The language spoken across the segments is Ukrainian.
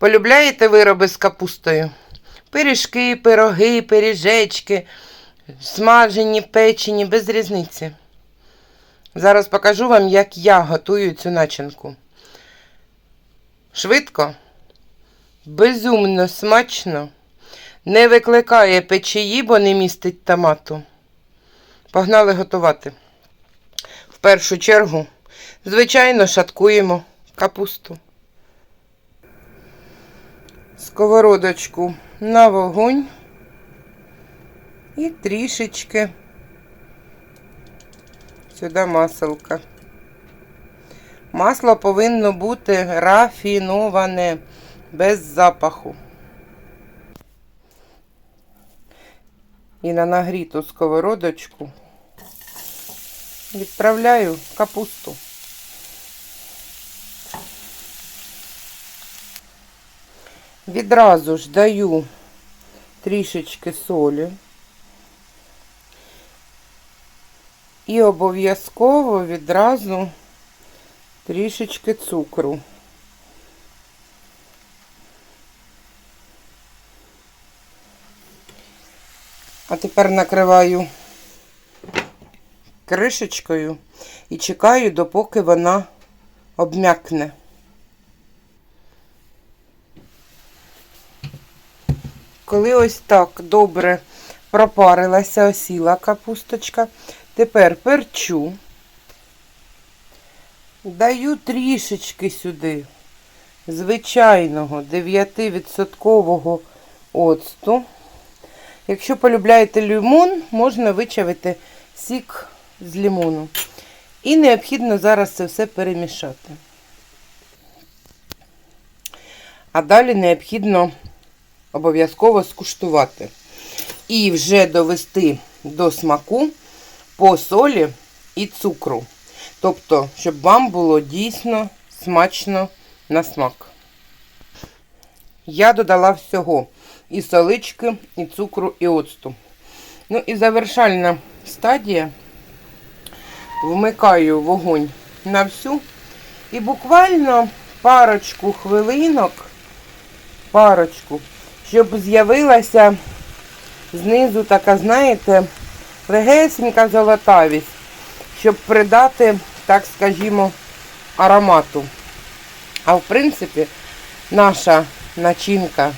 Полюбляєте вироби з капустою? Пиріжки, пироги, пиріжечки, смажені, печені, без різниці. Зараз покажу вам, як я готую цю начинку. Швидко, безумно смачно, не викликає печії, бо не містить томату. Погнали готувати. В першу чергу, звичайно, шаткуємо капусту. Сковородочку на вогонь і трішечки сюди маселка. Масло повинно бути рафіноване, без запаху. І на нагріту сковородочку відправляю капусту. Відразу ж даю трішечки солі. І обов'язково відразу трішечки цукру. А тепер накриваю кришечкою і чекаю, допоки вона обм'якне. Коли ось так добре пропарилася, осіла капусточка, тепер перчу, даю трішечки сюди звичайного 9% оцту. Якщо полюбляєте лимон, можна вичавити сік з лимону. І необхідно зараз це все перемішати. А далі необхідно обов'язково скуштувати. І вже довести до смаку по солі і цукру. Тобто, щоб вам було дійсно смачно на смак. Я додала всього і солички, і цукру, і оцту. Ну і завершальна стадія. Вмикаю вогонь на всю. І буквально парочку хвилинок, парочку, щоб з'явилася знизу така, знаєте, легесенька золотавість, щоб придати, так скажімо, аромату. А в принципі, наша начинка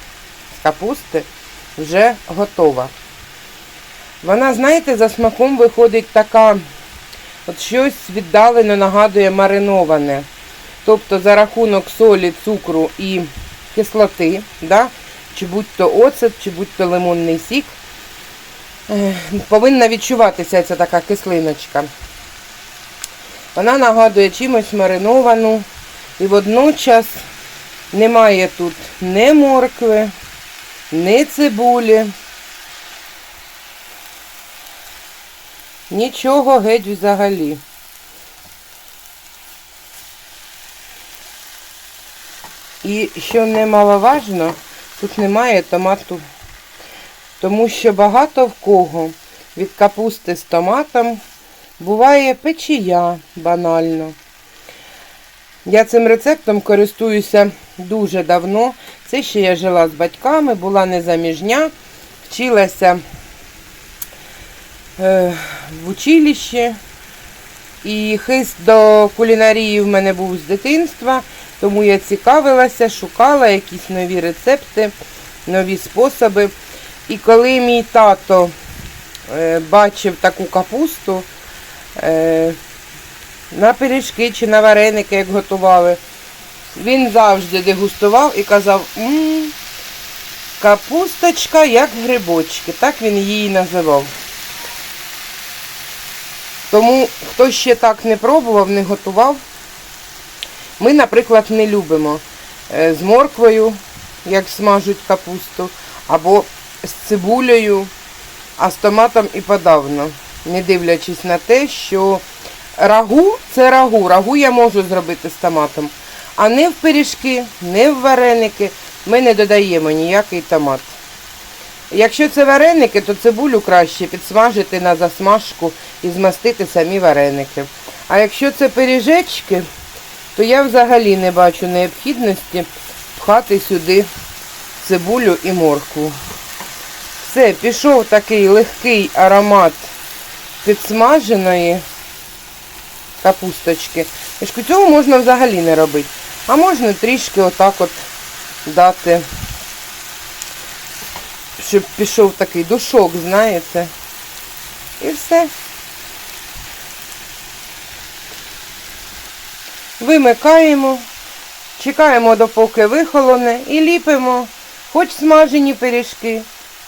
з капусти вже готова. Вона, знаєте, за смаком виходить така, от щось віддалено нагадує мариноване. Тобто за рахунок солі, цукру і кислоти, да? Чи будь-то оцет, чи будь-то лимонний сік, повинна відчуватися ця така кислиночка. Вона нагадує чимось мариновану і водночас немає тут ні моркви, ні цибулі. Нічого геть взагалі. І що немаловажно, тут немає томату. Тому що багато в кого від капусти з томатом буває печія банально. Я цим рецептом користуюся дуже давно. Це ще я жила з батьками, була незаміжня, вчилася е, в училищі. І хист до кулінарії в мене був з дитинства, тому я цікавилася, шукала якісь нові рецепти, нові способи. І коли мій тато е, бачив таку капусту е, на пиріжки чи на вареники, як готували, він завжди дегустував і казав, «М, капусточка як грибочки, так він її називав. Тому, хто ще так не пробував, не готував, ми, наприклад, не любимо е, з морквою, як смажуть капусту, або з цибулею, а з томатом і подавно. Не дивлячись на те, що рагу це рагу. Рагу я можу зробити з томатом. А не в пиріжки, не в вареники ми не додаємо ніякий томат. Якщо це вареники, то цибулю краще підсмажити на засмажку і змастити самі вареники. А якщо це пиріжечки, то я взагалі не бачу необхідності пхати сюди цибулю і моркву. Все, пішов такий легкий аромат підсмаженої капусточки. Цього можна взагалі не робити. А можна трішки отак от дати, щоб пішов такий душок, знаєте. І все. Вимикаємо, чекаємо, допоки вихолоне, і ліпимо хоч смажені пиріжки,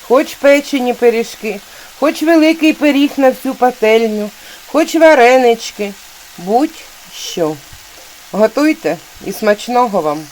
хоч печені пиріжки, хоч великий пиріг на всю пательню, хоч варенички, будь-що. Готуйте і смачного вам!